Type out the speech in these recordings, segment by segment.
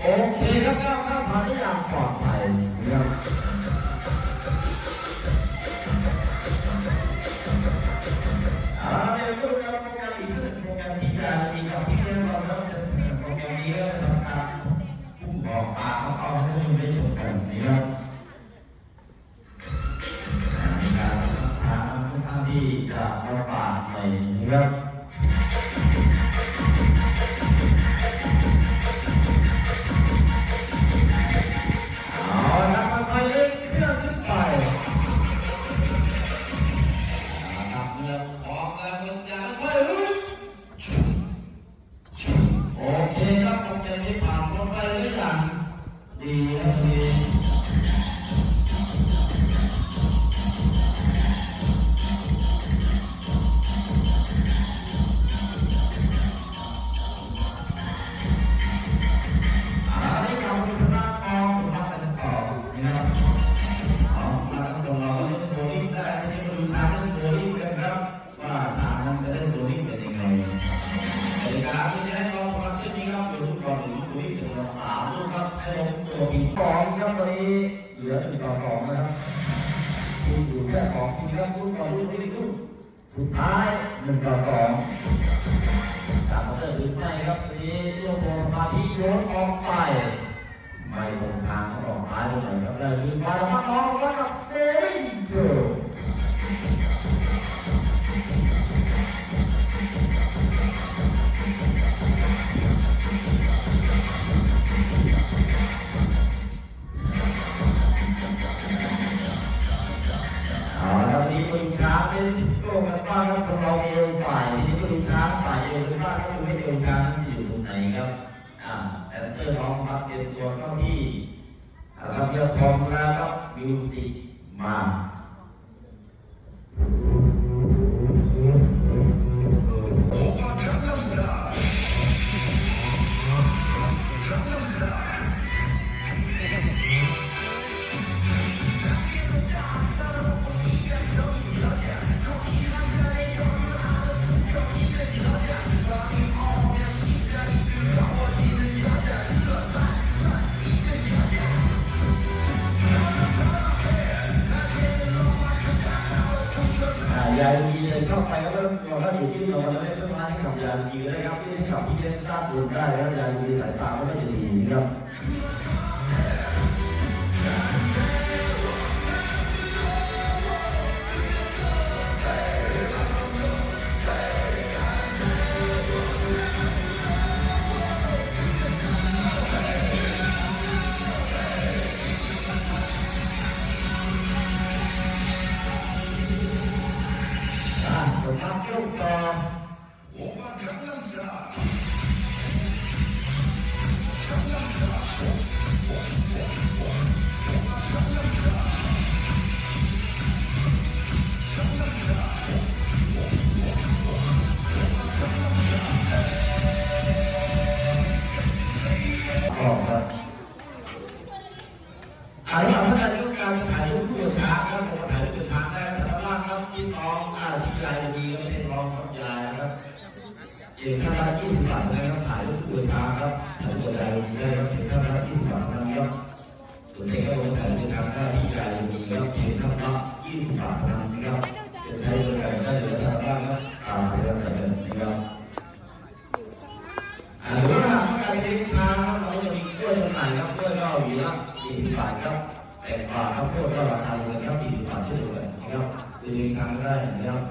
โอเคครับก้าวข้ามผ่านได้อย่างปลอดภัยนะครับเอาละเรียวดูการโปรแกรมอีกขึ้นโปรแกรมที่จะมีกับพี่เลี้ยงเราแล้วจะโปรแกรมนี้ก็จะทำการพุ่งบอกปากของเขาให้ท่านผู้ชมได้ชมกันนะครับการทางค่อนข้างที่จะลำบากหน่อยนะครับเอา ลูกครับให้ลงตัวผิดสองครับตอนนี้เหลือหนึ่งต่อสองนะครับทีมอยู่แค่สองทีมครับลูกต่อลูกที่ลูกสุดท้ายหนึ่งต่อสองตามมาเตอร์หรือไม่ครับทีนี้รวบรวมมาที่โยนออกไปไม่ตรงทางเขาออกท้ายไปหน่อยครับได้คือมาแล้วมาน้องแล้วกับเดวินเจอ โก้กันบ้างครับของเราเอวฝ่ายทีนี้ปืนช้างฝ่ายเอวกันบ้าก็ดูให้เอวช้างนั้นอยู่ตรงไหนครับอ่าแอนเซอร์พร้อมครับเตรียมตัวเข้าที่ครับเรียวพร้อมแล้วครับมิวสิกมา ยายาดีเลยเข้าไปแล้วเราถ้าอยู่ที่เราจะไม่เพิ่มมาให้กับยาดีเลยครับที่ให้กับพี่เล่นสร้งบุญได้แล้วยาดีสายตาไม่ได้ดีนะครับ อ่าผมทำเกี่ยวต่อออกครับอ่าที่เราต้องการต้องการถ่ายรูปคู่กับช้างครับผมถ่ายรูปกับช้างได้ แต่ละล่างครับที่น้องอาที่ยายดีก็ไม่ได้ร้องกับยายนะครับเอกท่านละยี่สิบบาทนะครับถ่ายรูปคู่กับช้างครับถ่ายรูปกับยายดีได้ครับเอกท่านละยี่สิบบาทนะครับส่วนเด็กก็ลงถ่ายรูปกับช้างได้ที่ยายดีครับเอกท่านละยี่สิบบาทนะครับจะใช้บริการได้หลือแต่ละล่างครับอ่าเดี๋ยวแต่ละนะครับอ่าหรือว่าถ้าการเลี้ยงช้างครับเราก็จะมีกล้วยจำหน่ายครับกล้วยก็อยู่ละสี่สิบาทครับแต่ปลาครับโพดก็ราคาเดีย นะครั้งแรกนะครับ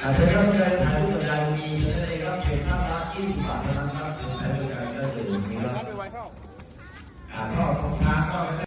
อาจจะต้องการถ่ายรูปกับยายมีจะได้ครับเพียงท่านละยี่สิบบาทเท่านั้นครับใช้บริการได้เลยนะครับอ่าข้อของช้างก็